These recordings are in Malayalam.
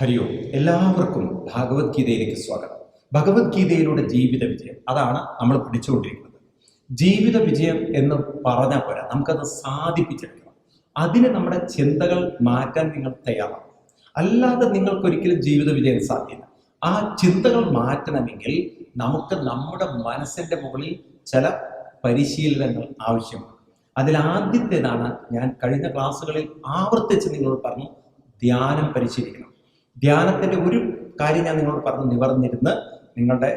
ഹരിയോ എല്ലാവർക്കും ഭഗവത്ഗീതയിലേക്ക് സ്വാഗതം. ഭഗവത്ഗീതയിലൂടെ ജീവിത വിജയം അതാണ് നമ്മൾ പഠിച്ചുകൊണ്ടിരിക്കുന്നത്. ജീവിത വിജയം എന്ന് പറഞ്ഞാൽ പോരാ നമുക്കത് സാധിപ്പിച്ചെടുക്കണം. അതിന് നമ്മുടെ ചിന്തകൾ മാറ്റാൻ നിങ്ങൾ തയ്യാറാണ് അല്ലാതെ നിങ്ങൾക്കൊരിക്കലും ജീവിത വിജയം സാധ്യത ആ ചിന്തകൾ മാറ്റണമെങ്കിൽ നമുക്ക് നമ്മുടെ മനസ്സിന്റെ മുകളിൽ ചില പരിശീലനങ്ങൾ ആവശ്യമാണ്. അതിൽ ആദ്യത്തേതാണ് ഞാൻ കഴിഞ്ഞ ക്ലാസ്സുകളിൽ ആവർത്തിച്ച് നിങ്ങളോട് പറഞ്ഞു ധ്യാനം പരിശീലിക്കണം. ധ്യാനത്തിന്റെ ഒരു കാര്യം ഞാൻ നിങ്ങളോട് പറഞ്ഞു നിവർന്നിരുന്ന് നിങ്ങളുടെ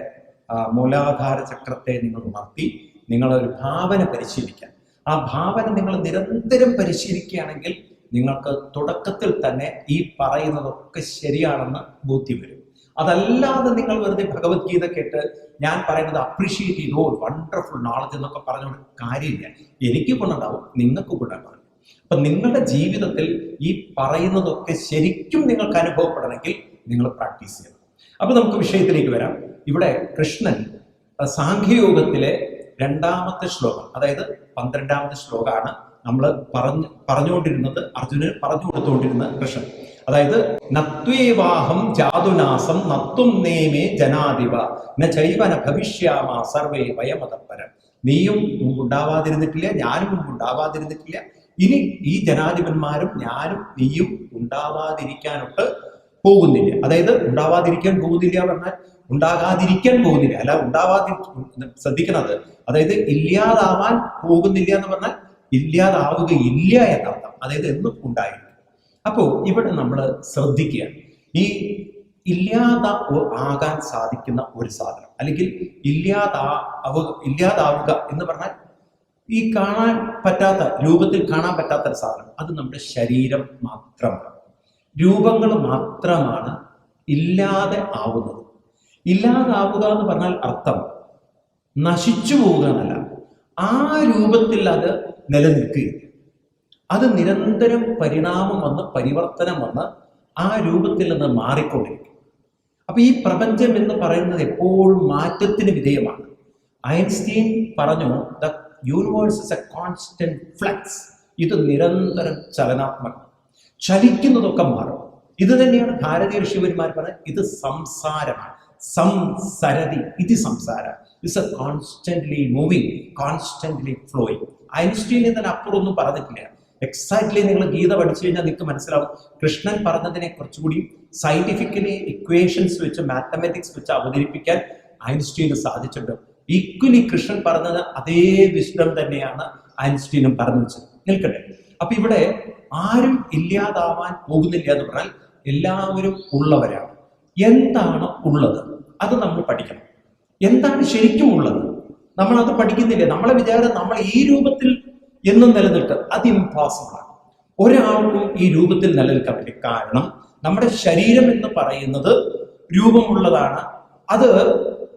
മൂലാധാര ചക്രത്തെ നിങ്ങൾ ഉണർത്തി നിങ്ങളൊരു ഭാവന പരിശീലിക്കാൻ ആ ഭാവന നിങ്ങൾ നിരന്തരം പരിശീലിക്കുകയാണെങ്കിൽ നിങ്ങൾക്ക് തുടക്കത്തിൽ തന്നെ ഈ പറയുന്നതൊക്കെ ശരിയാണെന്ന് ബോധ്യം വരും. അതല്ലാതെ നിങ്ങൾ വെറുതെ ഭഗവത്ഗീത കേട്ട് ഞാൻ പറയുന്നത് അപ്രീഷിയേറ്റ് ചെയ്തോ വണ്ടർഫുൾ നോളജ് എന്നൊക്കെ പറഞ്ഞുകൊണ്ട് കാര്യമില്ല. എനിക്ക് ഗുണമുണ്ടാവും നിങ്ങൾക്ക് ഗുണമുണ്ടാവും അപ്പൊ നിങ്ങളുടെ ജീവിതത്തിൽ ഈ പറയുന്നതൊക്കെ ശരിക്കും നിങ്ങൾക്ക് അനുഭവപ്പെടണമെങ്കിൽ നിങ്ങൾ പ്രാക്ടീസ് ചെയ്യണം. അപ്പൊ നമുക്ക് വിഷയത്തിലേക്ക് വരാം. ഇവിടെ കൃഷ്ണൻ സാഖ്യയോഗത്തിലെ രണ്ടാമത്തെ ശ്ലോകം അതായത് പന്ത്രണ്ടാമത്തെ ശ്ലോകമാണ് നമ്മൾ പറഞ്ഞു പറഞ്ഞുകൊണ്ടിരുന്നത് അർജുനൻ പറഞ്ഞു കൊടുത്തുകൊണ്ടിരുന്ന കൃഷ്ണൻ. അതായത് നത്വേവാഹം ജാതുനാസം നത്വം നേമേ ജനാധിപ ന ചൈവന ഭവിഷ്യാമ സർവേ വയമതപരം നീയും മുമ്പുണ്ടാവാതിരുന്നിട്ടില്ല ഞാനും മുമ്പുണ്ടാവാതിരുന്നിട്ടില്ല ഇനി ഈ ജനാധിപന്മാരും ഞാനും നീയും ഉണ്ടാവാതിരിക്കാനൊട്ട് പോകുന്നില്ല. അതായത് ഉണ്ടാവാതിരിക്കാൻ പോകുന്നില്ല പറഞ്ഞാൽ ഉണ്ടാകാതിരിക്കാൻ പോകുന്നില്ല. അല്ല ഉണ്ടാവാതി ശ്രദ്ധിക്കുന്നത് അതായത് ഇല്ലാതാവാൻ പോകുന്നില്ല എന്ന് പറഞ്ഞാൽ ഇല്ലാതാവുകയില്ല എന്നർത്ഥം. അതായത് എന്നും ഉണ്ടായിരിക്കും. അപ്പോൾ ഇവിടെ നമ്മൾ ശ്രദ്ധിക്കുക. ഈ ഇല്ലാത ആകാൻ സാധിക്കുന്ന ഒരു സാധനം. അല്ലെങ്കിൽ ഇല്ലാതാ ഇല്ലാതാവുക എന്ന് പറഞ്ഞാൽ ഈ കാണാൻ പറ്റാത്ത രൂപത്തിൽ കാണാൻ പറ്റാത്ത ഒരു സാധനം. അത് നമ്മുടെ ശരീരം മാത്രമാണ്. രൂപങ്ങൾ മാത്രമാണ് ഇല്ലാതെ ആവുന്നത്. ഇല്ലാതാവുക എന്ന് പറഞ്ഞാൽ അർത്ഥം നശിച്ചു പോവുക എന്നല്ല. ആ രൂപത്തിൽ അത് നിലനിൽക്കുകയില്ല. അത് നിരന്തരം പരിണാമം വന്ന് പരിവർത്തനം വന്ന് ആ രൂപത്തിൽ നിന്ന് മാറിക്കൊണ്ടിരിക്കും. അപ്പൊ ഈ പ്രപഞ്ചം എന്ന് പറയുന്നത് എപ്പോഴും മാറ്റത്തിന് വിധേയമാണ്. ഐൻസ്റ്റീൻ പറഞ്ഞു the universe is a constant flux ഇത് നിരന്തരം ചലനാത്മകം. ചലിക്കുന്നതൊക്കെ മാറും. ഇത് തന്നെയാണ് ഭാരതീയ ഋഷിവന്മാർ പറയുന്നത് ഇത് സംസാരമാണ്. സംസരതി ഇത് സംസാര. Is a constantly moving constantly flowing Einstein ഇതിന് അപ്പുറം ഒന്നും പറഞ്ഞിട്ടില്ല. എക്സാക്ട്ലി നിങ്ങൾ ഗീത പഠിച്ചു കഴിഞ്ഞാൽ നിങ്ങൾക്ക് മനസ്സിലാവും. കൃഷ്ണൻ പറഞ്ഞതിനെ കുറച്ചുകൂടി സയന്റിഫിക്കലി ഇക്വേഷൻസ് വെച്ച് മാത്തമാറ്റിക്സ് വെച്ച് അവതരിപ്പിക്കാൻ ഐൻസ്റ്റീന് സാധിച്ചിട്ടുണ്ട്. ഈക്വലി കൃഷ്ണൻ പറഞ്ഞത് അതേ വിഷ്ണം തന്നെയാണ് ഐൻസ്റ്റീനും പറഞ്ഞു വെച്ചത്. നിൽക്കട്ടെ. അപ്പൊ ഇവിടെ ആരും ഇല്ലാതാവാൻ പോകുന്നില്ല എന്ന് പറഞ്ഞാൽ എല്ലാവരും ഉള്ളവരാണ്. എന്താണ് ഉള്ളത്? അത് നമ്മൾ പഠിക്കണം. എന്താണ് ശരിക്കും ഉള്ളത്? നമ്മൾ അത് പഠിക്കുന്നില്ല? നമ്മളെ വിചാരം നമ്മൾ ഈ രൂപത്തിൽ എന്നും നിലനിൽക്കുക അത് ഇമ്പോസിബിൾ ആണ്. ഒരാൾക്കും ഈ രൂപത്തിൽ നിലനിൽക്കാൻ പറ്റില്ല കാരണം നമ്മുടെ ശരീരം എന്ന് പറയുന്നത് രൂപമുള്ളതാണ്. അത്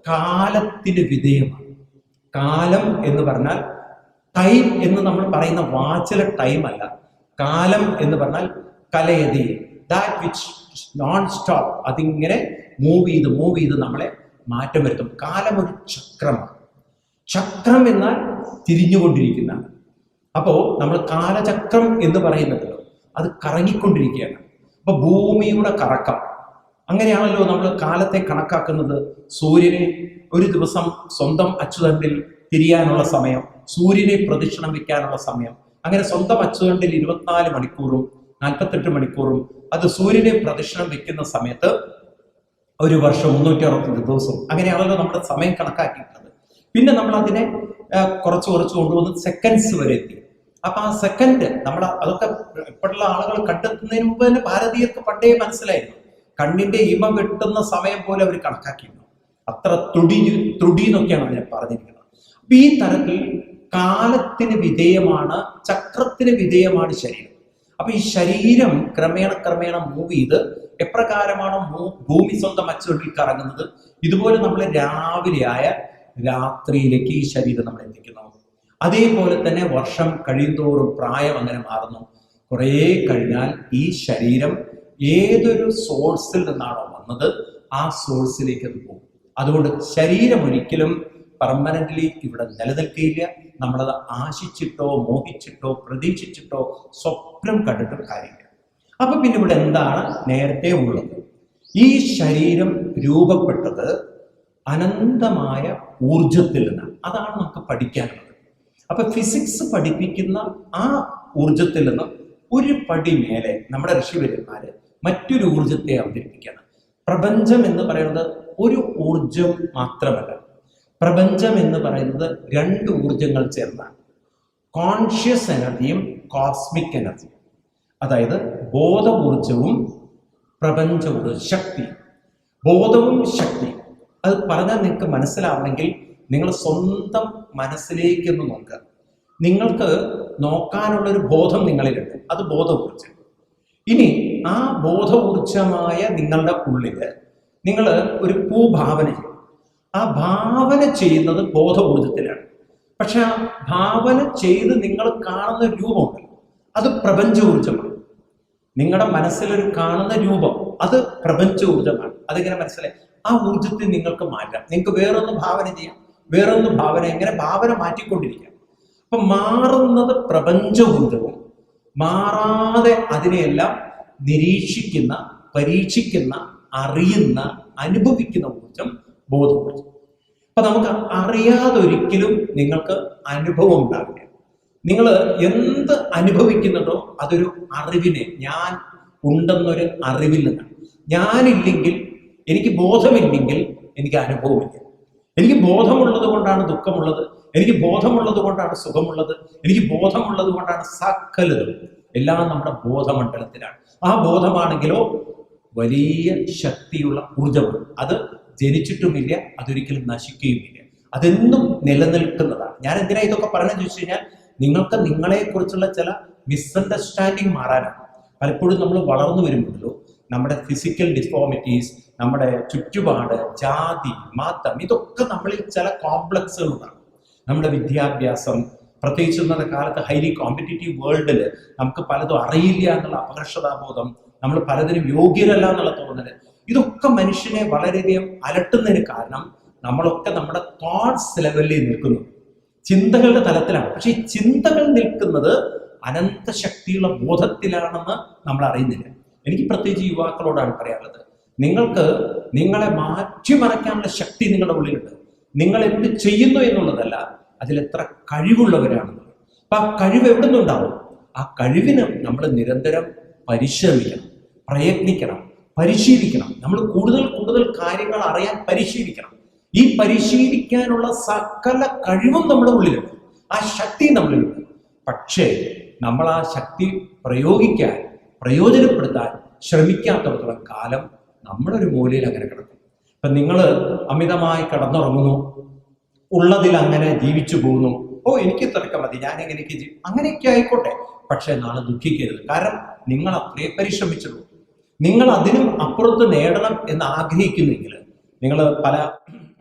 കാലത്തിന് വിധേയമാണ്. കാലം എന്ന് പറഞ്ഞാൽ ടൈം എന്ന് നമ്മൾ പറയുന്ന വാച്ചിലെ ടൈം അല്ല. കാലം എന്ന് പറഞ്ഞാൽ കലയതി. ദാറ്റ് വിച്ച് നോൺ സ്റ്റോപ്പ് അതിങ്ങനെ മൂവ് ചെയ്ത് മൂവ് ചെയ്ത് നമ്മളെ മാറ്റം വരുത്തും. കാലം ഒരു ചക്രമാണ്. ചക്രം എന്നാൽ തിരിഞ്ഞുകൊണ്ടിരിക്കുന്നതാണ്. അപ്പോൾ നമ്മൾ കാലചക്രം എന്ന് പറയുന്നത് അത് കറങ്ങിക്കൊണ്ടിരിക്കുകയാണ്. അപ്പൊ ഭൂമിയുടെ കറക്കം അങ്ങനെയാണല്ലോ നമ്മൾ കാലത്തെ കണക്കാക്കുന്നത്. സൂര്യനെ ഒരു ദിവസം സ്വന്തം അച്ചുതണ്ടിൽ തിരിയാനുള്ള സമയം സൂര്യനെ പ്രദക്ഷിണം വയ്ക്കാനുള്ള സമയം. അങ്ങനെ സ്വന്തം അച്ചുതണ്ടിൽ ഇരുപത്തിനാല് മണിക്കൂറും നാൽപ്പത്തെട്ട് മണിക്കൂറും അത് സൂര്യനെ പ്രദക്ഷിണം വെക്കുന്ന സമയത്ത് ഒരു വർഷം മുന്നൂറ്റി അറുപത്തഞ്ച് ദിവസവും അങ്ങനെയാണല്ലോ നമ്മുടെ സമയം കണക്കാക്കിയിട്ടുള്ളത്. പിന്നെ നമ്മൾ അതിനെ കുറച്ച് കുറച്ച് കൊണ്ടുവന്ന് സെക്കൻഡ്സ് വരെ എത്തി. അപ്പൊ ആ സെക്കൻഡ് നമ്മൾ അതൊക്കെ ഇപ്പോഴുള്ള ആളുകൾ കണ്ടെത്തുന്നതിന് മുമ്പ് തന്നെ ഭാരതീയർക്ക് പണ്ടേ മനസ്സിലായിരുന്നു. കണ്ണിന്റെ ഇമ വെട്ടുന്ന സമയം പോലെ അവർ കണക്കാക്കിയിരുന്നു. അത്ര തുടി ത്രുടി എന്നൊക്കെയാണ് അതിനെ പറഞ്ഞിരിക്കുന്നത്. അപ്പൊ ഈ തരത്തിൽ കാലത്തിന് വിധേയമാണ് ചക്രത്തിന് വിധേയമാണ് ശരീരം. അപ്പൊ ഈ ശരീരം ക്രമേണ ക്രമേണ മൂവ് ചെയ്ത് എപ്രകാരമാണോ ഭൂമി സ്വന്തം അച്ചുവട്ടിൽ കറങ്ങുന്നത്? ഇതുപോലെ നമ്മൾ രാവിലെയായ രാത്രിയിലേക്ക് ഈ ശരീരം നമ്മൾ എത്തിക്കുന്നു. അതേപോലെ തന്നെ വർഷം കഴിയുന്തോറും പ്രായം അങ്ങനെ മാറുന്നു. കുറേ കഴിഞ്ഞാൽ ഈ ശരീരം ഏതൊരു സോഴ്സിൽ നിന്നാണോ വന്നത് ആ സോഴ്സിലേക്ക് അത് പോകും. അതുകൊണ്ട് ശരീരം ഒരിക്കലും പെർമനന്റ്ലി ഇവിടെ നിലനിൽക്കില്ല നമ്മളത് ആശിച്ചിട്ടോ മോഹിച്ചിട്ടോ പ്രതീക്ഷിച്ചിട്ടോ സ്വപ്നം കണ്ടിട്ടോ കാര്യമില്ല. അപ്പൊ പിന്നെ ഇവിടെ എന്താണ് നേരത്തെ ഉള്ളത്? ഈ ശരീരം രൂപപ്പെട്ടത് അനന്തമായ ഊർജത്തിൽ നിന്നാണ്. അതാണ് നമുക്ക് പഠിക്കാനുള്ളത്. അപ്പൊ ഫിസിക്സ് പഠിപ്പിക്കുന്ന ആ ഊർജത്തിൽ നിന്നും ഒരു പടി മേലെ നമ്മുടെ ഋഷിവര്യന്മാര് മറ്റൊരു ഊർജത്തെ അവതരിപ്പിക്കുകയാണ്. പ്രപഞ്ചം എന്ന് പറയുന്നത് ഒരു ഊർജം മാത്രമല്ല. പ്രപഞ്ചം എന്ന് പറയുന്നത് രണ്ട് ഊർജങ്ങൾ ചേർന്നാണ്. കോൺഷ്യസ് എനർജിയും കോസ്മിക് എനർജിയും അതായത് ബോധ ഊർജവും പ്രപഞ്ച ഊർജ ശക്തി ബോധവും ശക്തി അത് പറഞ്ഞാൽ നിങ്ങൾക്ക് മനസ്സിലാവണമെങ്കിൽ നിങ്ങൾ സ്വന്തം മനസ്സിലേക്കൊന്ന് നോക്കുക. നിങ്ങൾക്ക് നോക്കാനുള്ളൊരു ബോധം നിങ്ങളിലുണ്ട്. അത് ബോധ ഊർജം ഇനി ആ ബോധ നിങ്ങളുടെ ഉള്ളിൽ നിങ്ങൾ ഒരു പൂഭാവന ആ ഭാവന ചെയ്യുന്നത് ബോധഊർജത്തിലാണ് പക്ഷെ ആ ഭാവന ചെയ്ത് നിങ്ങൾ കാണുന്ന രൂപമുണ്ട്. അത് പ്രപഞ്ച ഊർജമാണ് നിങ്ങളുടെ മനസ്സിലൊരു കാണുന്ന രൂപം അത് പ്രപഞ്ച ഊർജമാണ് അതിങ്ങനെ മനസ്സിലായി? ആ ഊർജത്തെ നിങ്ങൾക്ക് മാറ്റാം. നിങ്ങൾക്ക് വേറൊന്ന് ഭാവന ചെയ്യാം. വേറൊന്ന് ഭാവന ഇങ്ങനെ ഭാവന മാറ്റിക്കൊണ്ടിരിക്കാം. അപ്പൊ മാറുന്നത് പ്രപഞ്ച ഊർജവും മാറാതെ അതിനെയെല്ലാം നിരീക്ഷിക്കുന്ന പരീക്ഷിക്കുന്ന അറിയുന്ന അനുഭവിക്കുന്ന ഊർജം ബോധ ഊർജം അപ്പൊ നമുക്ക് അറിയാതെ ഒരിക്കലും നിങ്ങൾക്ക് അനുഭവം ഉണ്ടാവില്ല. നിങ്ങൾ എന്ത് അനുഭവിക്കുന്നുണ്ടോ അതൊരു അറിവിനെ ഞാൻ ഉണ്ടെന്നൊരു അറിവിൽ നിന്നാണ്. ഞാനില്ലെങ്കിൽ എനിക്ക് ബോധമില്ലെങ്കിൽ എനിക്ക് അനുഭവമില്ല. എനിക്ക് ബോധമുള്ളത് കൊണ്ടാണ് ദുഃഖമുള്ളത് എനിക്ക് ബോധമുള്ളത് കൊണ്ടാണ് സുഖമുള്ളത് എനിക്ക് ബോധമുള്ളത് കൊണ്ടാണ് സകലതും. എല്ലാം നമ്മുടെ ബോധമണ്ഡലത്തിലാണ്. ആ ബോധമാണെങ്കിലോ വലിയ ശക്തിയുള്ള ഊർജമാണ് അത് ജനിച്ചിട്ടുമില്ല അതൊരിക്കലും നശിക്കുകയുമില്ല. അതെന്നും നിലനിൽക്കുന്നതാണ്. ഞാൻ എന്തിനാ ഇതൊക്കെ പറഞ്ഞു ചോദിച്ചു കഴിഞ്ഞാൽ നിങ്ങൾക്ക് നിങ്ങളെക്കുറിച്ചുള്ള ചില മിസ്അണ്ടർസ്റ്റാൻഡിങ് മാറാനാണ്. പലപ്പോഴും നമ്മൾ വളർന്നു വരുമ്പോഴല്ലോ നമ്മുടെ ഫിസിക്കൽ ഡിഫോമിറ്റീസ് നമ്മുടെ ചുറ്റുപാട് ജാതി മതം ഇതൊക്കെ നമ്മളിൽ ചില കോംപ്ലക്സുകൾ നമ്മുടെ വിദ്യാഭ്യാസം പ്രത്യേകിച്ച് ഇന്നത്തെ കാലത്ത് ഹൈലി കോമ്പറ്റീറ്റീവ് വേൾഡിൽ നമുക്ക് പലതും അറിയില്ല എന്നുള്ള അപകർഷതാബോധം നമ്മൾ പലതിനും യോഗ്യരല്ല എന്നുള്ള തോന്നൽ ഇതൊക്കെ മനുഷ്യനെ വളരെയധികം അലട്ടുന്നതിന് കാരണം നമ്മളൊക്കെ നമ്മുടെ തോട്ട്സ് ലെവലിൽ നിൽക്കുന്നു. ചിന്തകളുടെ തലത്തിലാണ്. പക്ഷെ ഈ ചിന്തകൾ നിൽക്കുന്നത് അനന്ത ശക്തിയുള്ള ബോധത്തിലാണെന്ന് നമ്മൾ അറിയുന്നില്ല. എനിക്ക് പ്രത്യേകിച്ച് യുവാക്കളോടാണ് പറയാനുള്ളത്. നിങ്ങൾക്ക് നിങ്ങളെ മാറ്റിമറയ്ക്കാനുള്ള ശക്തി നിങ്ങളുടെ ഉള്ളിലുണ്ട്. നിങ്ങൾ എന്ത് ചെയ്യുന്നു എന്നുള്ളതല്ല അതിൽ കഴിവുള്ളവരാണ് അപ്പൊ ആ കഴിവ് എവിടെ നിന്നുണ്ടാവും ആ കഴിവിന് നമ്മൾ നിരന്തരം പരിശ്രമിക്കണം പ്രയത്നിക്കണം പരിശീലിക്കണം. നമ്മൾ കൂടുതൽ കൂടുതൽ കാര്യങ്ങൾ അറിയാൻ പരിശീലിക്കണം. ഈ പരിശീലിക്കാനുള്ള സകല കഴിവും നമ്മുടെ ഉള്ളിലുണ്ട്. ആ ശക്തി നമ്മളിലുണ്ട്. പക്ഷേ നമ്മൾ ആ ശക്തി പ്രയോഗിക്കാൻ പ്രയോജനപ്പെടുത്താൻ ശ്രമിക്കാത്തടത്തോളം കാലം നമ്മളൊരു മൂലയിൽ അങ്ങനെ കിടക്കും. ഇപ്പൊ നിങ്ങൾ അമിതമായി കടന്നുറങ്ങുന്നു. ഉള്ളതിൽ അങ്ങനെ ജീവിച്ചു പോകുന്നു. ഓ എനിക്ക് തിരക്കം മതി ഞാൻ എങ്ങനെയൊക്കെ ജീവി അങ്ങനെയൊക്കെ ആയിക്കോട്ടെ. പക്ഷെ നാളെ ദുഃഖിക്കരുത്. കാരണം നിങ്ങൾ അത്രേ പരിശ്രമിച്ചുള്ളൂ. നിങ്ങൾ അതിനും അപ്പുറത്ത് നേടണം എന്ന് ആഗ്രഹിക്കുന്നെങ്കിൽ നിങ്ങൾ പല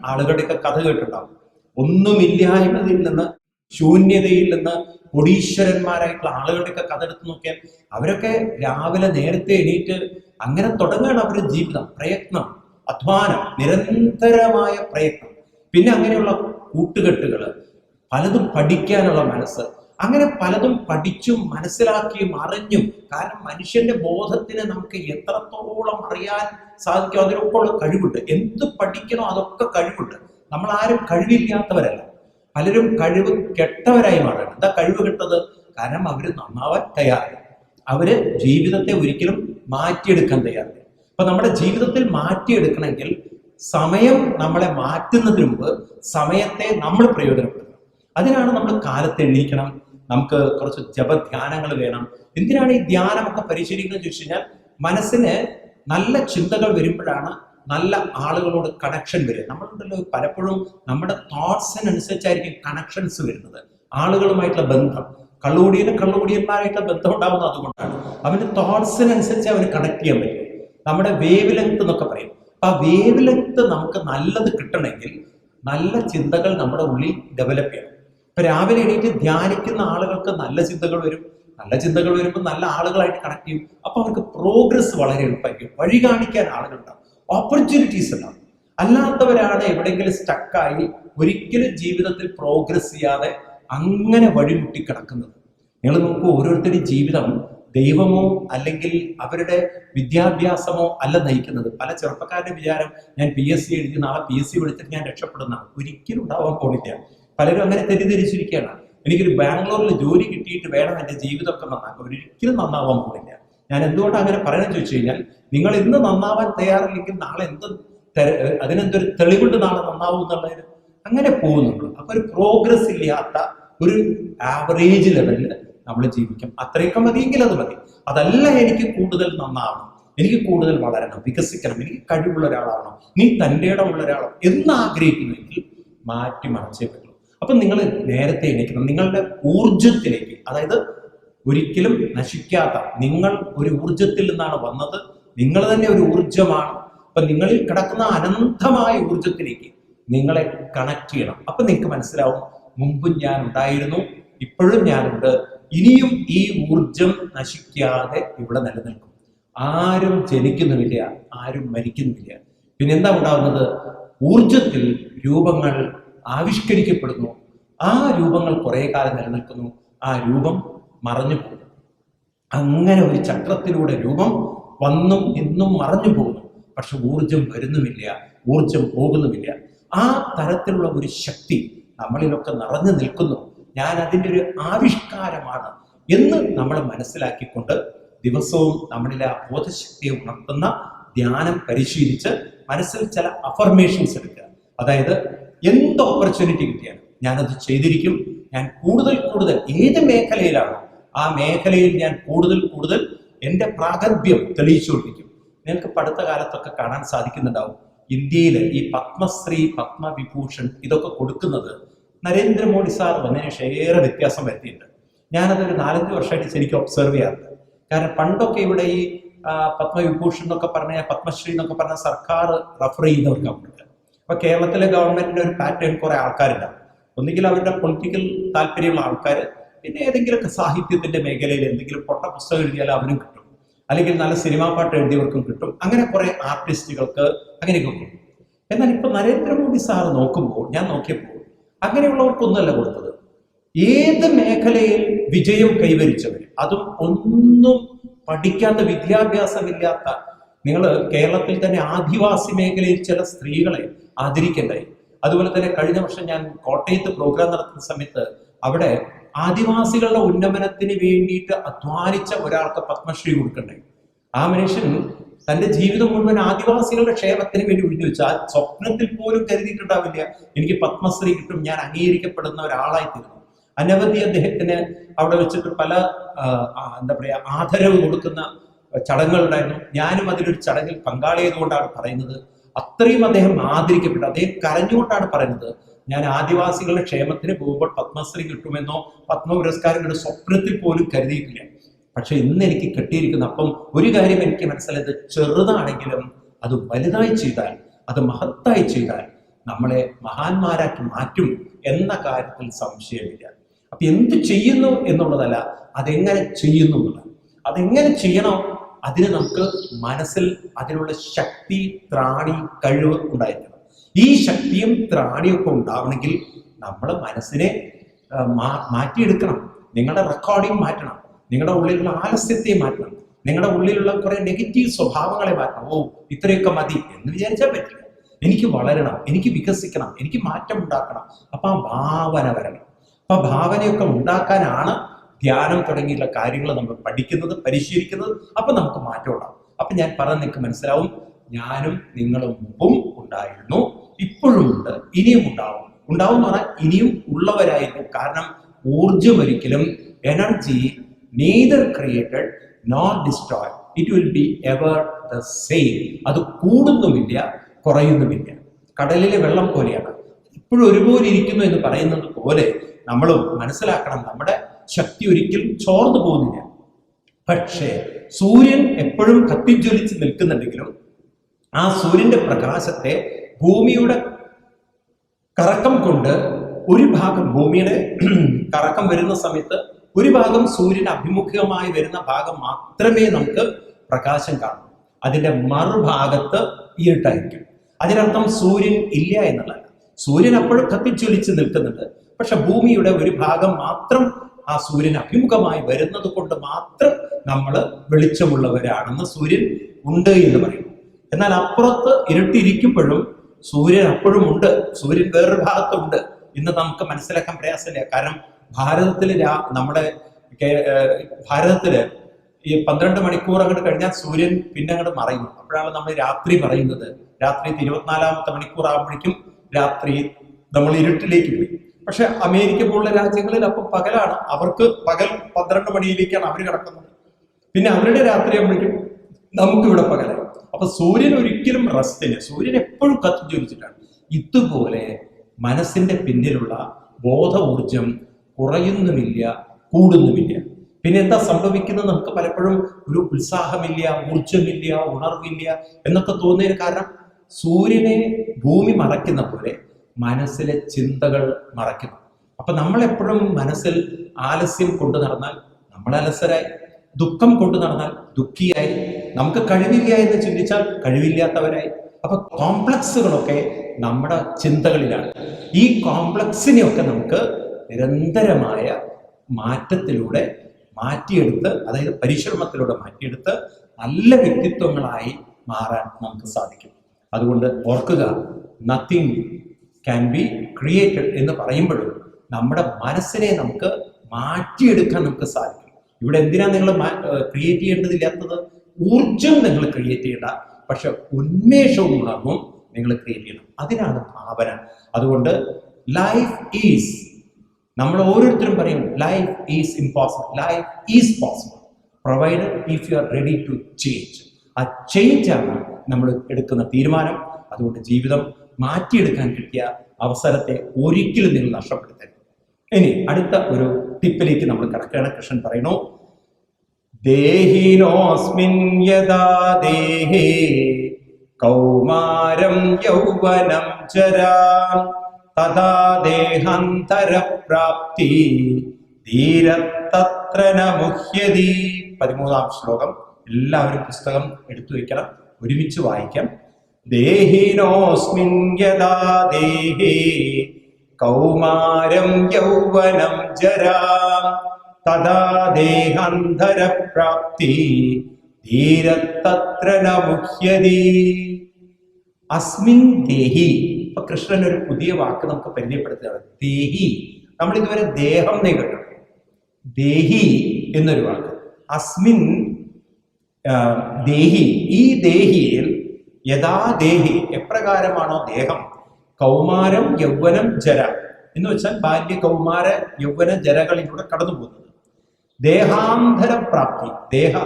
ആളുകളുടെയൊക്കെ കഥ കേട്ടിട്ടുണ്ടാവും. ഒന്നുമില്ലായ്മയിൽ നിന്ന് ശൂന്യതയിൽ നിന്ന് കൊടീശ്വരന്മാരായിട്ടുള്ള ആളുകളുടെയൊക്കെ കഥ എടുത്ത് നോക്കിയാൽ അവരൊക്കെ രാവിലെ നേരത്തെ എണീറ്റ് അങ്ങനെ തുടങ്ങുകയാണ് അവരുടെ ജീവിതം. പ്രയത്നം അധ്വാനം നിരന്തരമായ പ്രയത്നം. പിന്നെ അങ്ങനെയുള്ള കൂട്ടുകെട്ടുകൾ പലതും പഠിക്കാനുള്ള മനസ്സ്. അങ്ങനെ പലതും പഠിച്ചും മനസ്സിലാക്കിയും അറിഞ്ഞും. കാരണം മനുഷ്യന്റെ ബോധത്തിന് നമുക്ക് എത്രത്തോളം അറിയാൻ സാധിക്കും അതിനൊക്കെ ഉള്ള കഴിവുണ്ട്. എന്ത് പഠിക്കണോ അതൊക്കെ കഴിവുണ്ട്. നമ്മൾ ആരും കഴിവില്ലാത്തവരല്ല. പലരും കഴിവ് കെട്ടവരായി മാറണം എന്താ കഴിവ് കെട്ടത്? കാരണം അവർ നന്നാവാൻ തയ്യാറില്ല. അവർ ജീവിതത്തെ ഒരിക്കലും മാറ്റിയെടുക്കാൻ തയ്യാറില്ല. അപ്പൊ നമ്മുടെ ജീവിതത്തിൽ മാറ്റിയെടുക്കണമെങ്കിൽ സമയം നമ്മളെ മാറ്റുന്നതിന് മുമ്പ് സമയത്തെ നമ്മൾ പ്രയോജനപ്പെടുത്തണം. അതിനാണ് നമ്മൾ കാലത്ത് എണ്ണീക്കണം നമുക്ക് കുറച്ച് ജപധ്യാനങ്ങൾ വേണം. എന്തിനാണ് ഈ ധ്യാനമൊക്കെ പരിശീലിക്കുന്നത് ചോദിച്ചു കഴിഞ്ഞാൽ മനസ്സിന് നല്ല ചിന്തകൾ വരുമ്പോഴാണ് നല്ല ആളുകളോട് കണക്ഷൻ വരിക. നമ്മളുണ്ടല്ലോ പലപ്പോഴും നമ്മുടെ തോട്ട്സിനനുസരിച്ചായിരിക്കും കണക്ഷൻസ് വരുന്നത്. ആളുകളുമായിട്ടുള്ള ബന്ധം. കള്ളുകൂടിയനും കള്ളുകൂടിയന്മാരായിട്ടുള്ള ബന്ധം ഉണ്ടാവുന്നത് അതുകൊണ്ടാണ്. അവന്റെ തോട്ട്സിനനുസരിച്ച് അവന് കണക്ട് ചെയ്യാൻ പറ്റും. നമ്മുടെ വേവ് ലെങ്ത് എന്നൊക്കെ പറയും. ആ വേവ് ലെങ്ത് നമുക്ക് നല്ലത് കിട്ടണമെങ്കിൽ നല്ല ചിന്തകൾ നമ്മുടെ ഉള്ളിൽ ഡെവലപ്പ് ചെയ്യണം. ഇപ്പൊ രാവിലെ എണീറ്റ് ധ്യാനിക്കുന്ന ആളുകൾക്ക് നല്ല ചിന്തകൾ വരും. നല്ല ചിന്തകൾ വരുമ്പോൾ നല്ല ആളുകളായിട്ട് കണക്ട് ചെയ്യും. അപ്പൊ അവർക്ക് പ്രോഗ്രസ് വളരെ എളുപ്പമായിരിക്കും. വഴി കാണിക്കാൻ ആളുകളുണ്ടാവും. ഓപ്പർച്യൂണിറ്റീസ് ഉണ്ടാവും. അല്ലാത്തവരാണ് എവിടെയെങ്കിലും സ്റ്റക്കായി ഒരിക്കലും ജീവിതത്തിൽ പ്രോഗ്രസ് ചെയ്യാതെ അങ്ങനെ വഴിമുട്ടി കിടക്കുന്നത്. നിങ്ങൾ നോക്കൂ ഓരോരുത്തരുടെയും ജീവിതം ദൈവമോ അല്ലെങ്കിൽ അവരുടെ വിദ്യാഭ്യാസമോ അല്ല നയിക്കുന്നത്. പല ചെറുപ്പക്കാരുടെ വിചാരം ഞാൻ പി എസ് സി എഴുതി നാളെ പി എസ് സി വിളിച്ചിട്ട് ഞാൻ രക്ഷപ്പെടുന്നതാണ് ഒരിക്കലും ഉണ്ടാവാൻ പോണില്ല. പലരും അങ്ങനെ തെറ്റിദ്ധരിച്ചിരിക്കുകയാണ്. എനിക്കൊരു ബാംഗ്ലൂരിൽ ജോലി കിട്ടിയിട്ട് വേണം എന്റെ ജീവിതമൊക്കെ നന്നാക്കാൻ. ഒരിക്കലും നന്നാവാൻ പോണില്ല. ഞാൻ എന്തുകൊണ്ടാണ് അങ്ങനെ പറയണമെന്ന് ചോദിച്ചു കഴിഞ്ഞാൽ നിങ്ങൾ ഇന്ന് നന്നാവാൻ തയ്യാറില്ലെങ്കിൽ നാളെ എന്ത് അതിനെന്തൊരു തെളിവുണ്ട് നാളെ നന്നാവും എന്നുള്ളതിന്? അങ്ങനെ പോകുന്നുള്ളൂ. അപ്പൊ ഒരു പ്രോഗ്രസ് ഇല്ലാത്ത ഒരു ആവറേജ് ലെവലിൽ നമ്മൾ ജീവിക്കും. അത്രയൊക്കെ മതിയെങ്കിൽ അത് മതി. അതല്ല എനിക്ക് കൂടുതൽ നന്നാവണം. എനിക്ക് കൂടുതൽ വളരണം വികസിക്കണം എനിക്ക് കഴിവുള്ള ഒരാളാവണം നീ തന്റെ ഇടമുള്ള ഒരാളാണ് എന്ന് ആഗ്രഹിക്കുന്നുവെങ്കിൽ മാറ്റി മറിച്ചേ പറ്റുള്ളൂ അപ്പൊ നിങ്ങൾ നേരത്തെ എണീക്കണം. നിങ്ങളുടെ ഊർജത്തിലേക്ക് അതായത് ഒരിക്കലും നശിക്കാത്ത നിങ്ങൾ ഒരു ഊർജത്തിൽ നിന്നാണ് വന്നത് നിങ്ങൾ തന്നെ ഒരു ഊർജമാണ് അപ്പൊ നിങ്ങളിൽ കിടക്കുന്ന അനന്തമായ ഊർജത്തിലേക്ക് നിങ്ങളെ കണക്ട് ചെയ്യണം. അപ്പൊ നിങ്ങൾക്ക് മനസ്സിലാവും മുമ്പും ഞാൻ ഉണ്ടായിരുന്നു ഇപ്പോഴും ഞാനുണ്ട് ഇനിയും ഈ ഊർജം നശിക്കാതെ ഇവിടെ നിലനിൽക്കും. ആരും ജനിക്കുന്നുമില്ല ആരും മരിക്കുന്നുമില്ല. പിന്നെ എന്താ ഉണ്ടാവുന്നത്? ഊർജത്തിൽ രൂപങ്ങൾ ആവിഷ്കരിക്കപ്പെടുന്നു. ആ രൂപങ്ങൾ കുറെ കാലം നിലനിൽക്കുന്നു. ആ രൂപം മറഞ്ഞു പോകുന്നു. അങ്ങനെ ഒരു ചക്രത്തിലൂടെ രൂപം വന്നും ഇന്നും മറഞ്ഞു പോകുന്നു. പക്ഷെ ഊർജം വരുന്നുമില്ല ഊർജം പോകുന്നുമില്ല. ആ തരത്തിലുള്ള ഒരു ശക്തി നമ്മളിലൊക്കെ നിറഞ്ഞു നിൽക്കുന്നു. ഞാൻ അതിന്റെ ഒരു ആവിഷ്കാരമാണ് എന്ന് നമ്മൾ മനസ്സിലാക്കിക്കൊണ്ട് ദിവസവും നമ്മളിൽ ആ ബോധശക്തിയെ ഉണർത്തുന്ന ധ്യാനം പരിശീലിച്ച് മനസ്സിൽ ചില അഫർമേഷൻസ് എടുക്കുക. അതായത് എന്ത് ഓപ്പർച്യൂണിറ്റി കിട്ടിയാലും ഞാനത് ചെയ്തിരിക്കും. ഞാൻ കൂടുതൽ കൂടുതൽ ഏത് മേഖലയിലാണോ ആ മേഖലയിൽ ഞാൻ കൂടുതൽ കൂടുതൽ എന്റെ പ്രാഗൽഭ്യം തെളിയിച്ചുകൊണ്ടിരിക്കും. നിങ്ങൾക്ക് പഠിത്ത കാലത്തൊക്കെ കാണാൻ സാധിക്കുന്നുണ്ടാവും. ഇന്ത്യയിൽ ഈ പത്മശ്രീ പത്മവിഭൂഷൺ ഇതൊക്കെ കൊടുക്കുന്നത് നരേന്ദ്രമോദി സാർ വന്നതിന് ശേഷം ഏറെ വ്യത്യാസം വരുത്തിയിട്ടുണ്ട്. ഞാനതൊരു നാലഞ്ച് വർഷമായിട്ട് ശരിക്കും ഒബ്സർവ് ചെയ്യാറുണ്ട്. കാരണം പണ്ടൊക്കെ ഇവിടെ ഈ പത്മവിഭൂഷൺ എന്നൊക്കെ പറഞ്ഞ പത്മശ്രീ എന്നൊക്കെ പറഞ്ഞ സർക്കാർ റഫർ ചെയ്യുന്ന ഒരു ഗവൺമെന്റ് അപ്പൊ കേരളത്തിലെ ഗവൺമെന്റിന്റെ ഒരു പാറ്റേൺ കുറെ ആൾക്കാരുണ്ടാവും. ഒന്നുകിൽ അവരുടെ പൊളിറ്റിക്കൽ താല്പര്യമുള്ള ആൾക്കാർ പിന്നെ ഏതെങ്കിലുമൊക്കെ സാഹിത്യത്തിന്റെ മേഖലയിൽ എന്തെങ്കിലും പൊട്ട പുസ്തകം എഴുതിയാൽ അവനും കിട്ടും. അല്ലെങ്കിൽ നല്ല സിനിമാ പാട്ട് എഴുതിയവർക്കും കിട്ടും. അങ്ങനെ കുറെ ആർട്ടിസ്റ്റുകൾക്ക് അങ്ങനെയൊക്കെ കിട്ടും എന്നാൽ ഇപ്പൊ നരേന്ദ്രമോദി സാർ നോക്കുമ്പോൾ ഞാൻ നോക്കിയപ്പോൾ അങ്ങനെയുള്ളവർക്കൊന്നുമല്ല കൊടുത്തത്. ഏത് മേഖലയിൽ വിജയം കൈവരിച്ചവർ അതും ഒന്നും പഠിക്കാത്ത വിദ്യാഭ്യാസമില്ലാത്ത നിങ്ങൾ കേരളത്തിൽ തന്നെ ആദിവാസി മേഖലയിൽ ചില സ്ത്രീകളെ ആദരിക്കേണ്ടായി. അതുപോലെ തന്നെ കഴിഞ്ഞ വർഷം ഞാൻ കോട്ടയത്ത് പ്രോഗ്രാം നടത്തുന്ന സമയത്ത് അവിടെ ആദിവാസികളുടെ ഉന്നമനത്തിന് വേണ്ടിയിട്ട് അധ്വാനിച്ച ഒരാൾക്ക് പത്മശ്രീ കൊടുക്കണ്ടേ ആ മനുഷ്യൻ തന്റെ ജീവിതം മുഴുവൻ ആദിവാസികളുടെ ക്ഷേമത്തിന് വേണ്ടി ഒഴിഞ്ഞു വെച്ചു. ആ സ്വപ്നത്തിൽ പോലും കരുതിയിട്ടുണ്ടാവില്ല. എനിക്ക് പത്മശ്രീ കിട്ടും ഞാൻ അംഗീകരിക്കപ്പെടുന്ന ഒരാളായി തീർന്നു. അനവധി അദ്ദേഹത്തിന് അവിടെ വെച്ചിട്ട് പല എന്താ പറയാ ആദരവ് കൊടുക്കുന്ന ചടങ്ങുകളുണ്ടായിരുന്നു. ഞാനും അതിലൊരു ചടങ്ങിൽ പങ്കാളിയായതുകൊണ്ടാണ് പറയുന്നത്. അത്രയും അദ്ദേഹം ആദരിക്കപ്പെട്ടു. അദ്ദേഹം കരഞ്ഞുകൊണ്ടാണ് പറയുന്നത്. ഞാൻ ആദിവാസികളുടെ ക്ഷേമത്തിന് പോകുമ്പോൾ പത്മശ്രീ കിട്ടുമെന്നോ പത്മ പുരസ്കാരം സ്വപ്നത്തിൽ പോലും കരുതിയിട്ടില്ല. പക്ഷെ ഇന്ന് എനിക്ക് കിട്ടിയിരിക്കുന്ന അപ്പം ഒരു കാര്യം എനിക്ക് മനസ്സിലായത് ചെറുതാണെങ്കിലും അത് വലുതായി ചെയ്താൽ അത് മഹത്തായി ചെയ്താൽ നമ്മളെ മഹാന്മാരാക്കി മാറ്റും എന്ന കാര്യത്തിൽ സംശയമില്ല. അപ്പൊ എന്ത് ചെയ്യുന്നു എന്നുള്ളതല്ല അതെങ്ങനെ ചെയ്യുന്നു എന്നുള്ളത് അതെങ്ങനെ ചെയ്യണോ അതിന് നമുക്ക് മനസ്സിൽ അതിനുള്ള ശക്തി ത്രാണി കഴിവ് ഉണ്ടായിരിക്കണം. ഈ ശക്തിയും ത്രാണിയും ഒക്കെ ഉണ്ടാവണമെങ്കിൽ നമ്മൾ മനസ്സിനെ മാറ്റിയെടുക്കണം. നിങ്ങളുടെ റെക്കോർഡിംഗ് മാറ്റണം. നിങ്ങളുടെ ഉള്ളിലുള്ള ആലസ്യത്തെ മാറ്റണം. നിങ്ങളുടെ ഉള്ളിലുള്ള കുറെ നെഗറ്റീവ് സ്വഭാവങ്ങളെ മാറ്റണം. ഓ ഇത്രയൊക്കെ മതി എന്ന് വിചാരിച്ചാൽ പറ്റില്ല. എനിക്ക് വളരണം എനിക്ക് വികസിക്കണം എനിക്ക് മാറ്റം ഉണ്ടാക്കണം. അപ്പൊ ആ ഭാവന വരണം. അപ്പൊ ഭാവനയൊക്കെ ഉണ്ടാക്കാനാണ് ധ്യാനം തുടങ്ങിയുള്ള കാര്യങ്ങൾ നമ്മൾ പഠിക്കുന്നത് പരിശീലിക്കുന്നത്. അപ്പൊ നമുക്ക് മാറ്റം ഉണ്ടാവും. അപ്പൊ ഞാൻ പറഞ്ഞ നിങ്ങൾക്ക് മനസ്സിലാവും. ഞാനും നിങ്ങളും മുമ്പും ഉണ്ടായിരുന്നു. ഇപ്പോഴും ഉണ്ട് ഇനിയും ഉണ്ടാവും. ഉണ്ടാവും എന്ന് പറഞ്ഞാൽ ഇനിയും ഉള്ളവരായിരുന്നു കാരണം ഊർജം ഒരിക്കലും energy neither created nor destroyed. It will be ever the same. അത് കൂടുന്നുമില്ല കുറയുന്നുമില്ല. കടലിലെ വെള്ളം പോലെയാണ്. ഇപ്പോഴും ഒരുപോലെ ഇരിക്കുന്നു എന്ന് പറയുന്നത് പോലെ നമ്മൾ മനസ്സിലാക്കണം നമ്മുടെ ശക്തി ഒരിക്കലും ചോർന്നു പോകുന്നില്ല. പക്ഷേ സൂര്യൻ എപ്പോഴും കത്തിജ്വലിച്ച് നിൽക്കുന്നുണ്ടെങ്കിലും ആ സൂര്യന്റെ പ്രകാശത്തെ ഭൂമിയുടെ കറക്കം കൊണ്ട് ഒരു ഭാഗം ഭൂമിയുടെ കറക്കം വരുന്ന സമയത്ത് ഒരു ഭാഗം സൂര്യന് അഭിമുഖമായി വരുന്ന ഭാഗം മാത്രമേ നമുക്ക് പ്രകാശം കാണൂ. അതിന്റെ മറുഭാഗത്ത് ഇരുട്ടായിരിക്കും. അതിനർത്ഥം സൂര്യൻ ഇല്ല എന്നുള്ളതല്ല സൂര്യൻ അപ്പോഴും കത്തിച്ചൊലിച്ച് നിൽക്കുന്നുണ്ട്. പക്ഷെ ഭൂമിയുടെ ഒരു ഭാഗം മാത്രം ആ സൂര്യൻ അഭിമുഖമായി വരുന്നത് കൊണ്ട് മാത്രം നമ്മൾ വെളിച്ചമുള്ളവരാണെന്ന് സൂര്യൻ ഉണ്ട് എന്ന് പറയും എന്നാൽ അപ്പുറത്ത് ഇരുട്ടിരിക്കുമ്പോഴും സൂര്യൻ അപ്പോഴും ഉണ്ട്. സൂര്യൻ വേറൊരു ഭാഗത്തുണ്ട് ഇന്ന് നമുക്ക് മനസ്സിലാക്കാൻ പ്രയാസമില്ല. കാരണം ഭാരതത്തിൽ നമ്മുടെ ഭാരതത്തിൽ ഈ പന്ത്രണ്ട് മണിക്കൂർ അങ്ങോട്ട് കഴിഞ്ഞാൽ സൂര്യൻ പിന്നെ അങ്ങോട്ട് മറയും. അപ്പോഴാണ് നമ്മൾ രാത്രി പറയുന്നത്. രാത്രി ഇരുപത്തിനാലാമത്തെ മണിക്കൂർ ആകുമ്പോഴേക്കും രാത്രി നമ്മൾ ഇരുട്ടിലേക്ക് പോയി. പക്ഷെ അമേരിക്ക പോലുള്ള രാജ്യങ്ങളിൽ അപ്പം പകലാണ്. അവർക്ക് പകൽ പന്ത്രണ്ട് മണിയിലേക്കാണ് അവർ കിടക്കുന്നത്. പിന്നെ അവരുടെ രാത്രി ആകുമ്പോഴേക്കും നമുക്കിവിടെ പകലായി. അപ്പൊ സൂര്യൻ ഒരിക്കലും റെസ്റ്റില്ല സൂര്യൻ എപ്പോഴും കത്തിജ്വലിച്ചിട്ടാണ്. ഇതുപോലെ മനസ്സിന്റെ പിന്നിലുള്ള ബോധ ഊർജം കുറയുന്നുമില്ല കൂടുന്നുമില്ല. പിന്നെ എന്താ സംഭവിക്കുന്നത്? നമുക്ക് പലപ്പോഴും ഒരു ഉത്സാഹമില്ല ഊർജമില്ല ഉണർവില്ല എന്നൊക്കെ തോന്നിയതിന് കാരണം സൂര്യനെ ഭൂമി മറയ്ക്കുന്ന പോലെ മനസ്സിലെ ചിന്തകൾ മറയ്ക്കുന്നു. അപ്പൊ നമ്മൾ എപ്പോഴും മനസ്സിൽ ആലസ്യം കൊണ്ടു നടന്നാൽ നമ്മൾ അലസരായി. ദുഃഖം കൊണ്ടു നടന്നാൽ ദുഃഖിയായി. നമുക്ക് കഴിവില്ല എന്ന് ചിന്തിച്ചാൽ കഴിവില്ലാത്തവരായി. അപ്പൊ കോംപ്ലക്സുകളൊക്കെ നമ്മുടെ ചിന്തകളിലാണ്. ഈ കോംപ്ലക്സിനെയൊക്കെ നമുക്ക് നിരന്തരമായ മാറ്റത്തിലൂടെ മാറ്റിയെടുത്ത് അതായത് പരിശ്രമത്തിലൂടെ മാറ്റിയെടുത്ത് നല്ല വ്യക്തിത്വങ്ങളായി മാറാൻ നമുക്ക് സാധിക്കും. അതുകൊണ്ട് ഓർക്കുക നത്തിങ് ക്യാൻ ബി ക്രിയേറ്റഡ് എന്ന് പറയുമ്പോഴും നമ്മുടെ മനസ്സിനെ നമുക്ക് മാറ്റിയെടുക്കാൻ നമുക്ക് സാധിക്കും. ഇവിടെ എന്തിനാ നിങ്ങൾ ക്രിയേറ്റ് ചെയ്യേണ്ടതില്ലാത്തത്? ഊർജം നിങ്ങൾ ക്രിയേറ്റ് ചെയ്യേണ്ട പക്ഷെ ഉന്മേഷവും ഉണർവും നിങ്ങൾ ക്രിയേറ്റ് ചെയ്യണം. അതിനാണ് ഭാവന. അതുകൊണ്ട് ലൈഫ് ഈസ് നമ്മൾ ഓരോരുത്തരും പറയും life is impossible life is possible provide if you are ready to change ആ ചേഞ്ച് ആണ് നമ്മൾ എടുക്കുന്ന തീരുമാനം. അതുകൊണ്ട് ജീവിതം മാറ്റിയെടുക്കാൻ കിട്ടിയ അവസരത്തെ ഒരിക്കലും നിങ്ങൾ നഷ്ടപ്പെടുത്തരുത്. ഇനി അടുത്ത ഒരു ടിപ്പിലേക്ക് നമ്മൾ കിടക്കുകയാണ്. കൃഷ്ണൻ പറയുന്നു ദേഹിനോസ്മിൻ യഥാ ദേഹേ കൗമാരം യൗവനം ജരാം തഥാ ദേഹാന്തരപ്രാപ്തി. ധീരത്തത്ര മുഹ്യതി. പതിമൂന്നാം ശ്ലോകം. എല്ലാവരും പുസ്തകം എടുത്തു വെക്കണം ഒരുമിച്ച് വായിക്കാം. ദേഹിനോസ്മിൻ യഥാ ദേഹി. കൗമാരം യൗവനം ജരാ. തഥാ ദേഹാന്തരപ്രാപ്തി. ധീരത്തത്ര മുഹ്യതി. അസ്മിൻ ദേഹി. ഇപ്പൊ കൃഷ്ണൻ ഒരു പുതിയ വാക്ക് നമുക്ക് പരിചയപ്പെടുത്തുകയാണ്. ദേഹി. നമ്മൾ ഇതുവരെ ദേഹം എന്നേ കേട്ടു ദേഹി എന്നൊരു വാക്ക്. അസ്മിൻ ദേഹി. ഈ ദേഹിയിൽ യഥാ ദേഹി എപ്രകാരമാണോ ദേഹം? കൗമാരം യൗവനം ജര. എന്ന് വെച്ചാൽ ബാല്യ കൗമാര യൗവന ജരകളിലൂടെ കടന്നു പോകുന്നത് ദേഹാന്തരപ്രാപ്തി. ദേഹ.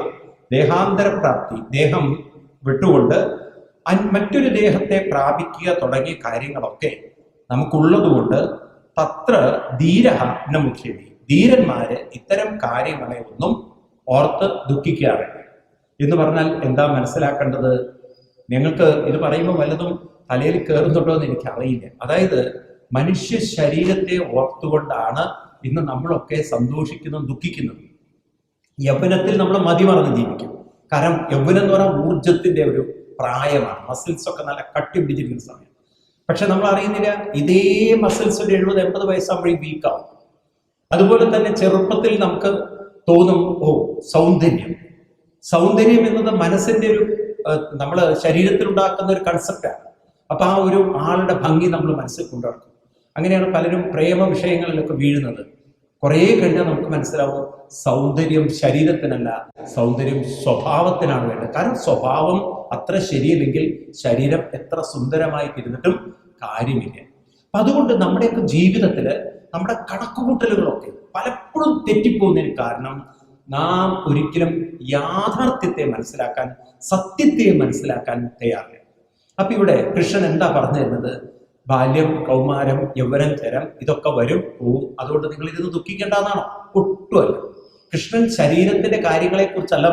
ദേഹാന്തരപ്രാപ്തി. ദേഹം വിട്ടുകൊണ്ട് മറ്റൊരു ദേഹത്തെ പ്രാപിക്കുക തുടങ്ങിയ കാര്യങ്ങളൊക്കെ നമുക്കുള്ളതുകൊണ്ട് തത്ര ധീര ന മുഖ്യതി ധീരന്മാര് ഇത്തരം കാര്യങ്ങളെ ഒന്നും ഓർത്ത് ദുഃഖിക്കാറില്ല. എന്ന് പറഞ്ഞാൽ എന്താ മനസ്സിലാക്കേണ്ടത്? ഞങ്ങൾക്ക് ഇത് പറയുമ്പോൾ വല്ലതും തലയിൽ കയറുന്നുണ്ടോ എന്ന് എനിക്കറിയില്ല. അതായത് മനുഷ്യ ശരീരത്തെ ഓർത്തുകൊണ്ടാണ് ഇന്ന് നമ്മളൊക്കെ സന്തോഷിക്കുന്നതും ദുഃഖിക്കുന്നതും. യൗവനത്തിൽ നമ്മൾ മതിമറന്ന് ജീവിക്കും. കാരണം യൗവനം എന്ന് പറഞ്ഞാൽ ഊർജത്തിന്റെ ഒരു പ്രായമാണ്. മസിൽസ് ഒക്കെ നല്ല കട്ടി പിടിച്ചിരിക്കുന്ന സമയം. പക്ഷെ നമ്മൾ അറിയുന്നില്ല ഇതേ മസിൽസ് ഒരു എഴുപത് എൺപത് വയസ്സാകുമ്പോഴേക്കും വീക്കാവും അതുപോലെ തന്നെ ചെറുപ്പത്തിൽ നമുക്ക് തോന്നും ഓ സൗന്ദര്യം. സൗന്ദര്യം എന്നത് മനസ്സിന്റെ ഒരു നമ്മൾ ശരീരത്തിൽ ഉണ്ടാക്കുന്ന ഒരു കൺസെപ്റ്റാണ് അപ്പൊ ആ ഒരു ആളുടെ ഭംഗി നമ്മൾ മനസ്സിൽ കൊണ്ടുനടക്കും. അങ്ങനെയാണ് പലരും പ്രേമ വിഷയങ്ങളിലൊക്കെ വീഴുന്നത്. കുറേ കഴിഞ്ഞാൽ നമുക്ക് മനസ്സിലാവും സൗന്ദര്യം ശരീരത്തിനല്ല സൗന്ദര്യം സ്വഭാവത്തിനാണ് വേണ്ടത്. കാരണം സ്വഭാവം അത്ര ശരിയില്ലെങ്കിൽ ശരീരം എത്ര സുന്ദരമായി തിരുന്നിട്ടും കാര്യമില്ല. അപ്പൊ അതുകൊണ്ട് നമ്മുടെയൊക്കെ ജീവിതത്തിൽ നമ്മുടെ കണക്കുകൂട്ടലുകളൊക്കെ പലപ്പോഴും തെറ്റിപ്പോകുന്നതിന് കാരണം നാം ഒരിക്കലും യാഥാർത്ഥ്യത്തെ മനസ്സിലാക്കാൻ സത്യത്തെ മനസ്സിലാക്കാൻ തയ്യാറില്ല. അപ്പൊ ഇവിടെ കൃഷ്ണൻ എന്താ പറഞ്ഞു തരുന്നത്? ബാല്യം കൗമാരം യൗവനം ചരം ഇതൊക്കെ വരും പോവും. അതുകൊണ്ട് നിങ്ങൾ ഇതൊന്ന് ദുഃഖിക്കേണ്ടതാണോ ഒട്ടുമല്ല. കൃഷ്ണൻ ശരീരത്തിന്റെ കാര്യങ്ങളെ കുറിച്ചല്ല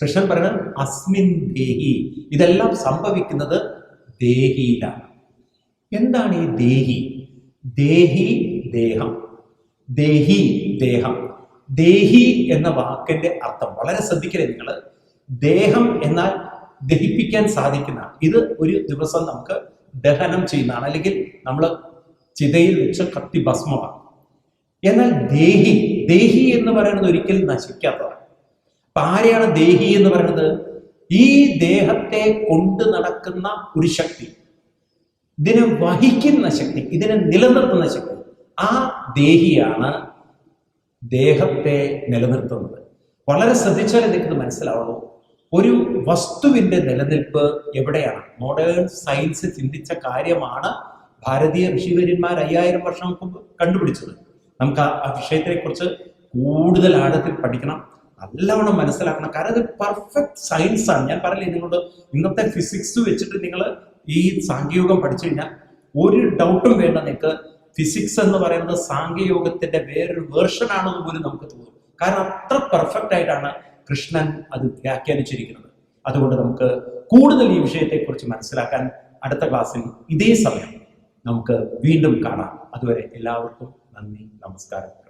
കൃഷ്ണൻ പറയുന്നത് അസ്മിൻ ദേഹി. ഇതെല്ലാം സംഭവിക്കുന്നത് ദേഹിയിലാണ്. എന്താണ് ഈ ദേഹി? ദേഹി ദേഹം. ദേഹി ദേഹം. ദേഹി എന്ന വാക്കിന്റെ അർത്ഥം വളരെ ശ്രദ്ധിക്കരുത് നിങ്ങൾ ദേഹം എന്നാൽ ദഹിപ്പിക്കാൻ സാധിക്കുന്ന ഇത് ഒരു ദിവസം നമുക്ക് ദഹനം ചെയ്യുന്നതാണ്. അല്ലെങ്കിൽ നമ്മൾ ചിതയിൽ വെച്ച് കത്തി ഭസ്മമാണ്. എന്നാൽ ദേഹി ദേഹി എന്ന് പറയുന്നത് ഒരിക്കലും നശിക്കാത്തതാണ്. അപ്പൊ ആരെയാണ് ദേഹി എന്ന് പറയുന്നത്? ഈ ദേഹത്തെ കൊണ്ട് നടക്കുന്ന ഒരു ശക്തി. ഇതിനെ വഹിക്കുന്ന ശക്തി ഇതിനെ നിലനിർത്തുന്ന ശക്തി. ആ ദേഹിയാണ് ദേഹത്തെ നിലനിർത്തുന്നത്. വളരെ ശ്രദ്ധിച്ചാൽ നിങ്ങൾക്ക് മനസ്സിലാവുള്ളൂ. ഒരു വസ്തുവിന്റെ നിലനിൽപ്പ് എവിടെയാണ്? മോഡേൺ സയൻസ് ചിന്തിച്ച കാര്യമാണ് ഭാരതീയ ഋഷിവര്യന്മാർ അയ്യായിരം വർഷം മുമ്പ് കണ്ടുപിടിച്ചത്. നമുക്ക് ആ വിഷയത്തെക്കുറിച്ച് കൂടുതൽ ആഴത്തിൽ പഠിക്കണം. നല്ലവണ്ണം മനസ്സിലാക്കണം. കാരണം ഇത് പെർഫെക്റ്റ് സയൻസ് ആണ്. ഞാൻ പറയില്ലേ നിങ്ങളോട് ഇന്നത്തെ ഫിസിക്സ് വെച്ചിട്ട് നിങ്ങൾ ഈ സാങ്കേതികം പഠിച്ചു കഴിഞ്ഞാൽ ഒരു ഡൗട്ടും വേണ്ട നിങ്ങൾക്ക് ഫിസിക്സ് എന്ന് പറയുന്നത് സാങ്കേയോഗത്തിന്റെ വേറൊരു വേർഷൻ ആണെന്ന് പോലും നമുക്ക് തോന്നും. കാരണം അത്ര പെർഫെക്റ്റ് ആയിട്ടാണ് കൃഷ്ണൻ അത് വ്യാഖ്യാനിച്ചിരിക്കുന്നത്. അതുകൊണ്ട് നമുക്ക് കൂടുതൽ ഈ വിഷയത്തെക്കുറിച്ച് മനസ്സിലാക്കാൻ അടുത്ത ക്ലാസ്സിൽ ഇതേ സമയം നമുക്ക് വീണ്ടും കാണാം. അതുവരെ എല്ലാവർക്കും നന്ദി നമസ്കാരം.